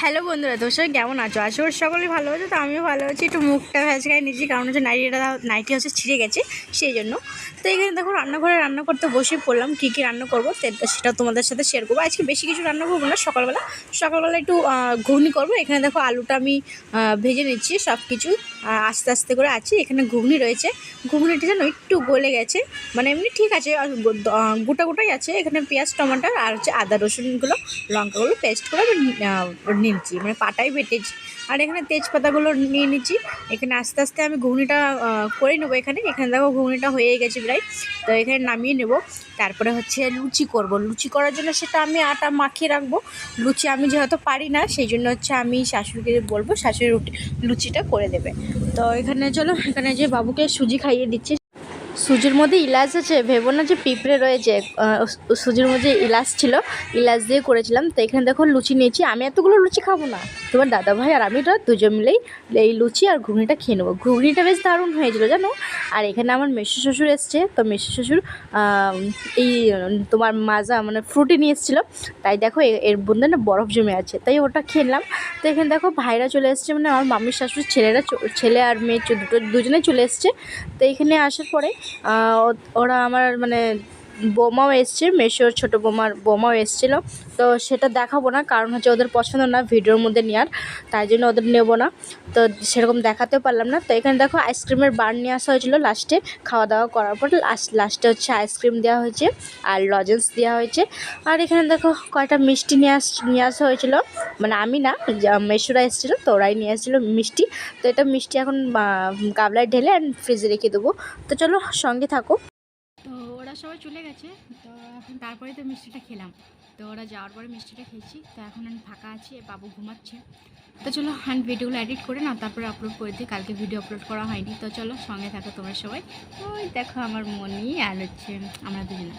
Hello বন্ধুরা তোর সবাই কেমন আছো? আশা করি সকলেই ভালো আছো, তো আমিও ভালো আছি। একটু মুখটা ভেজকায় নিচ্ছি কারণ হচ্ছে নাইটিটা নাইটি হচ্ছে ছিঁড়ে গেছে, সেই জন্য। তো এখানে দেখো, রান্নাঘরে রান্না করতে বসে পড়লাম, কী কী রান্না করব সেটা তোমাদের সাথে শেয়ার করব। আজকে বেশি কিছু রান্না করব না, সকালবেলা। সকালবেলা একটু ঘুগনি করব। এখানে দেখো, আলুটা আমি ভেজে নিচ্ছি সব কিছু আস্তে আস্তে করে আছে। এখানে ঘুগনি রয়েছে। ঘুগনিটা যেন একটু গলে গেছে। মানে এমনি ঠিক আছে গোটা গোটাই আছে। এখানে পেঁয়াজ, টমাটো, আর হচ্ছে আদা, রসুনগুলো, লঙ্কাগুলো পেস্ট করে নিচ্ছি মানে পাটাই বেটেছি আর এখানে তেজপাতাগুলো নিয়ে নিচ্ছি। এখানে আস্তে আস্তে আমি ঘুগনিটা করে নেব এখানে। এখানে দেখো ঘুগনিটা হয়ে গেছে প্রায়। তো এখানে নামিয়ে নেব। তারপরে হচ্ছে লুচি করব। লুচি করার জন্য সেটা আমি আটা মাখিয়ে রাখব। লুচি আমি যেহেতু পারি না, সেই জন্য হচ্ছে আমি শাশুড়িকে বলব, শাশুড়ি রুটি, লুচিটা করে দেবে। তো এখানে চলো, এখানে যে বাবুকে সুজি খাইয়ে দিচ্ছি। সুজির মধ্যে ইলাচ আছে, ভেবো না যে পিঁপড়ে রয়েছে। সুজির মধ্যে ইলাচ ছিল, ইলাচ দিয়ে করেছিলাম। তো এখানে দেখো লুচি নিয়েছি। আমি এতগুলো লুচি খাব না। তোমার দাদা ভাই আর আমি দুজন মিলেই এই লুচি আর ঘুগনিটা খেয়ে নেব। ঘুগনিটা বেশ দারুণ হয়েছিল, জানো? আর এখানে আমার মেসো শ্বশুর এসছে। তো মেসো শ্বশুর এই, তোমার মাজা মানে ফ্রুটি নিয়ে এসেছিল। তাই দেখো এর মধ্যে না বরফ জমে আছে। তাই ওটা খেলাম তো এখানে দেখো ভাইরা চলে এসছে মানে আমার মামির শাশুড়ির ছেলেরা ছেলে আর মেয়ে দুটো, দুজনেই চলে এসছে। তো এখানে আসার পরে ওরা আমার মানে বোমাও এসছে, মেশোর ছোটো বোমার বোমাও এসেছিল। তো সেটা দেখাবো না, কারণ হচ্ছে ওদের পছন্দ না, ভিডিওর মধ্যে নেওয়ার তাই জন্য ওদের নেব না। তো সেরকম দেখাতেও পারলাম না। তো এখানে দেখো আইসক্রিমের বার নিয়ে আসা হয়েছিল লাস্টে খাওয়া দাওয়া করার পর লাস্ট হচ্ছে আইসক্রিম দেওয়া হয়েছে আর লজেন্স দেওয়া হয়েছে। আর এখানে দেখো কয়টা মিষ্টি নিয়ে আস, নিয়ে আসা হয়েছিল। মানে আমি না মেশোরা এসেছিল, তো ওরাই নিয়ে এসেছিল মিষ্টি। তো এটা মিষ্টি এখন গাবলায় ঢেলে অ্যান্ড ফ্রিজে রেখে দেবো। তো চলো সঙ্গে থাকো। সবাই চলে গেছে। তো এখন তারপরে তো মিষ্টিটা খেলাম। তো ওরা যাওয়ার পরে মিষ্টিটা খেয়েছি। তো এখন আমি ফাঁকা আছি বাবু ঘুমাচ্ছে। তো চলো হ্যান্ড ভিডিওগুলো এডিট করে না তারপরে আপলোড করে দিই। কালকে ভিডিও আপলোড করা হয়নি। তো চলো, সঙ্গে থাকো তোমার সবাই। ওই দেখো আমার মনি আর হচ্ছে আমরা দুজনে।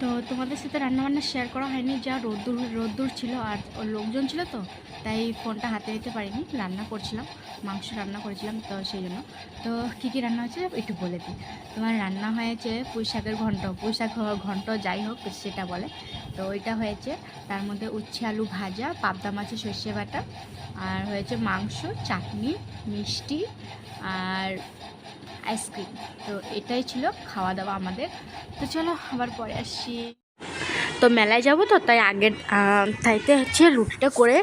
তো তোমাদের সাথে রান্নাবান্না শেয়ার করা হয়নি, যা রোদ্দুর রোদ্দুর ছিল আর লোকজন ছিল তো, তাই ফোনটা হাতে নিতে পারিনি, রান্না করছিলাম, মাংস রান্না করেছিলাম তো সেই জন্য। তো কী কী রান্না হয়েছে একটু বলে দিই। তোমার রান্না হয়েছে পুঁই শাকের ঘন্ট, পুঁই শাক ঘন্ট যাই হোক সেটা বলে। তো ওইটা হয়েছে, তার মধ্যে উচ্ছে আলু ভাজা, পাবদা মাছের সর্ষে বাটা, আর হয়েছে মাংস, চাটনি, মিষ্টি, আর আইসক্রিম তো এটাই ছিল খাওয়া দাওয়া আমাদের। তো চলো আবার পরে আসছি। তো মেলায় যাব তো, তাই আগের তাইতে হচ্ছে রুটিটা করে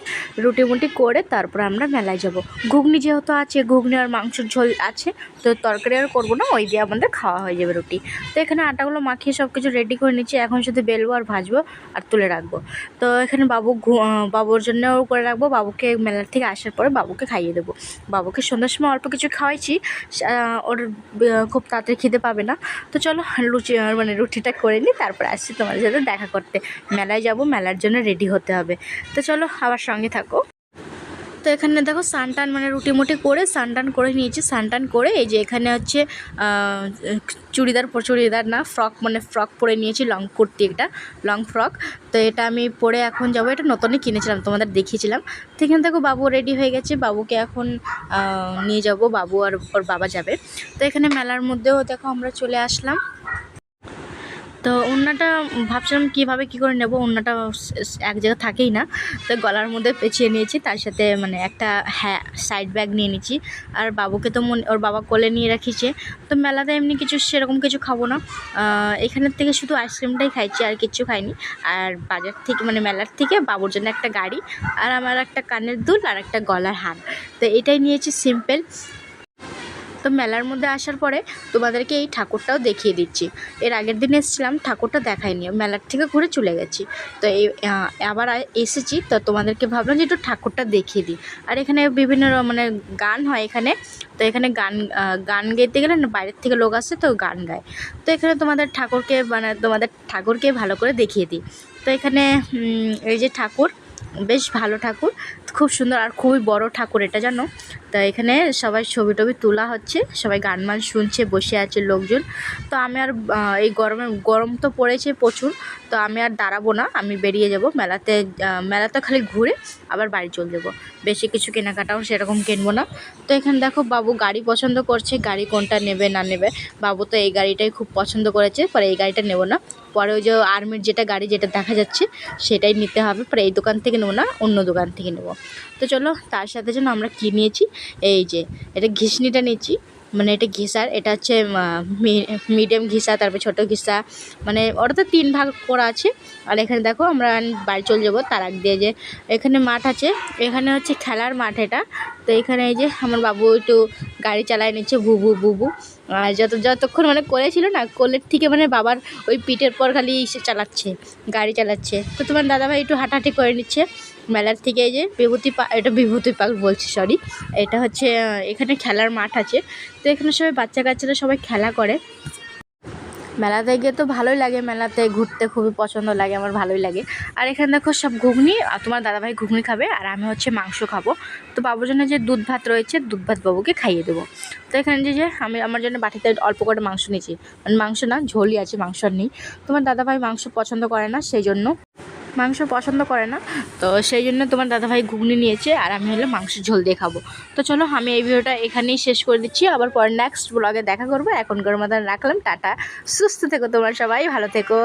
রুটি মুটি করে তারপর আমরা মেলায় যাব। ঘুগনি যেহেতু আছে, ঘুগনি আর মাংসের ঝোল আছে, তো তরকারি আর করব না, ওই দিয়ে আমাদের খাওয়া হয়ে যাবে রুটি। তো এখানে আটাগুলো মাখিয়ে সব কিছু রেডি করে নিচ্ছি, এখন শুধু বেলবো আর ভাজবো আর তুলে রাখব। তো এখানে বাবু বাবুর জন্যও করে রাখব, বাবুকে মেলার থেকে আসার পরে বাবুকে খাইয়ে দেবো। বাবুকে সন্ধ্যার সময় অল্প কিছু খাওয়াইছি ওর খুব তাড়াতাড়ি খিদে পাবে না। তো চলো লুচি মানে রুটিটা করে নিই, তারপরে আসছি তোমার সাথে দেখা করতে। মেলায় যাব, মেলার জন্য রেডি হতে হবে। তো চলো, আবার সঙ্গে থাকো। তো এখানে দেখো সানটান মানে রুটি মুটি করে সানটান করে নিয়েছি। সানটান করে এই যে এখানে হচ্ছে চুড়িদার চুড়িদার না, ফ্রক মানে ফ্রক পরে নিয়েছি, লং কুর্তি একটা লং ফ্রক। তো এটা আমি পরে এখন যাব, এটা নতুনই কিনেছিলাম, তোমাদের দেখিয়েছিলাম। তো এখানে দেখো বাবু রেডি হয়ে গেছে, বাবুকে এখন নিয়ে যাব, বাবু আর ওর বাবা যাবে। তো এখানে মেলার মধ্যেও দেখো আমরা চলে আসলাম। তো ওড়নাটা ভাবছিলাম কীভাবে কী করে নেব ওড়নাটা এক জায়গায় থাকেই না। তো গলার মধ্যে পেঁচিয়ে নিয়েছি, তার সাথে মানে একটা হ্যাঁ সাইড ব্যাগ নিয়ে নিয়েছি আর বাবুকে তো মনে, ওর বাবা কোলে নিয়ে রাখিছে। তো মেলাতে এমনি কিছু সেরকম কিছু খাব না। এখানের থেকে শুধু আইসক্রিমটাই খাইছি, আর কিচ্ছু খাইনি। আর বাজার থেকে মানে মেলার থেকে বাবুর জন্য একটা গাড়ি, আর আমার একটা কানের দুল, আর একটা গলার হার। তো এটাই নিয়েছি সিম্পল তো মেলার মধ্যে আসার পরে তোমাদেরকে এই ঠাকুরটাও দেখিয়ে দিচ্ছি। এর আগের দিন এসেছিলাম, ঠাকুরটা দেখাইনি। মেলার থেকে ঘুরে চলে গেছি। তো এই আবার এসেছি। তো তোমাদেরকে ভাবলাম যে একটু ঠাকুরটা দেখিয়ে দিই। আর এখানে বিভিন্ন মানে গান হয় এখানে। তো এখানে গান গান গাইতে গেলে না, বাইরের থেকে লোক আসে তো গান গায়। তো এখানে তোমাদের ঠাকুরকে মানে তোমাদের ঠাকুরকে ভালো করে দেখিয়ে দিই। তো এখানে এই যে ঠাকুর বেশ ভালো ঠাকুর, খুব সুন্দর আর খুবই বড় ঠাকুর এটা জানো। তা এখানে সবাই ছবি টবি তোলা হচ্ছে, সবাই গান মান শুনছে, বসে আছে লোকজন। তো আমি আর এই গরমে, গরম তো পড়েছে প্রচুর, তো আমি আর দাঁড়াবো না, আমি বেরিয়ে যাব। মেলাতে মেলাতে খালি ঘুরে আবার বাড়ি চলে যাব। বেশি কিছু কেনাকাটাও সেরকম কিনবো না। তো এখানে দেখো বাবু গাড়ি পছন্দ করছে, গাড়ি কোনটা নেবে না নেবে। বাবু তো এই গাড়িটাই খুব পছন্দ করেছে, পরে এই গাড়িটা নেব না। পরে ওই যে আর্মির যেটা গাড়ি যেটা দেখা যাচ্ছে, সেটাই নিতে হবে। পরে এই দোকান থেকে নেব না, অন্য দোকান থেকে নেব। তো চলো, তার সাথে যেন আমরা কী নিয়েছি? এই যে, এটা ঘিসনিটা নিয়েছি। মানে এটা ঘিসার এটা হচ্ছে মিডিয়াম ঘিসা, তারপর ছোটো ঘিসা। মানে ওটা তো তিন ভাগ করা আছে। আর এখানে দেখো, আমরা বাড়ি চলে যাব তার আগ দিয়ে যে, এখানে মাঠ আছে। এখানে হচ্ছে খেলার মাঠ এটা। তো এখানে এই যে, আমার বাবু একটু গাড়ি চালায় নিচ্ছে বুবু বুবু আর যত যতক্ষণ মানে করেছিল না, কোলের থেকে মানে বাবার ওই পিঠের পর খালি চালাচ্ছে, গাড়ি চালাচ্ছে। তো তোমার দাদাভাই একটু হাঁটাহাঁটি করে নিচ্ছে। মেলার থেকে এই যে বিভূতি পার্ক এটা বিভূতি পার্ক বলছি সরি এটা হচ্ছে এখানে খেলার মাঠ আছে। তো এখানে সবাই বাচ্চা কাচ্চারা সবাই খেলা করে। মেলাতে গিয়ে তো ভালোই লাগে, মেলাতে ঘুরতে খুবই পছন্দ লাগে, আমার ভালোই লাগে। আর এখানে দেখো সব ঘুগনি, আর তোমার দাদাভাই ঘুগনি খাবে, আর আমি হচ্ছে মাংস খাব। তো বাবুর জন্য যে দুধ ভাত রয়েছে, দুধ ভাত বাবুকে খাইয়ে দেবো। তো এখানে যে যে আমি আমার জন্য বাটিতে অল্প করে মাংস নিয়েছি। মানে মাংস না, ঝোলই আছে, মাংস আর নেই। তোমার দাদাভাই মাংস পছন্দ করে না, সেই জন্য মাংস পছন্দ করে না। তো সেই জন্য তোমার দাদাভাই ঘুগনি নিয়েছে আর আমি হলে মাংসের ঝোল দিয়ে খাব। তো চলো আমি এই ভিডিওটা এখানেই শেষ করে দিচ্ছি। আবার পরে নেক্সট ব্লগে দেখা করব। এখনকার মতন রাখলাম। টাটা। সুস্থ থেকো তোমার সবাই। ভালো থেকো।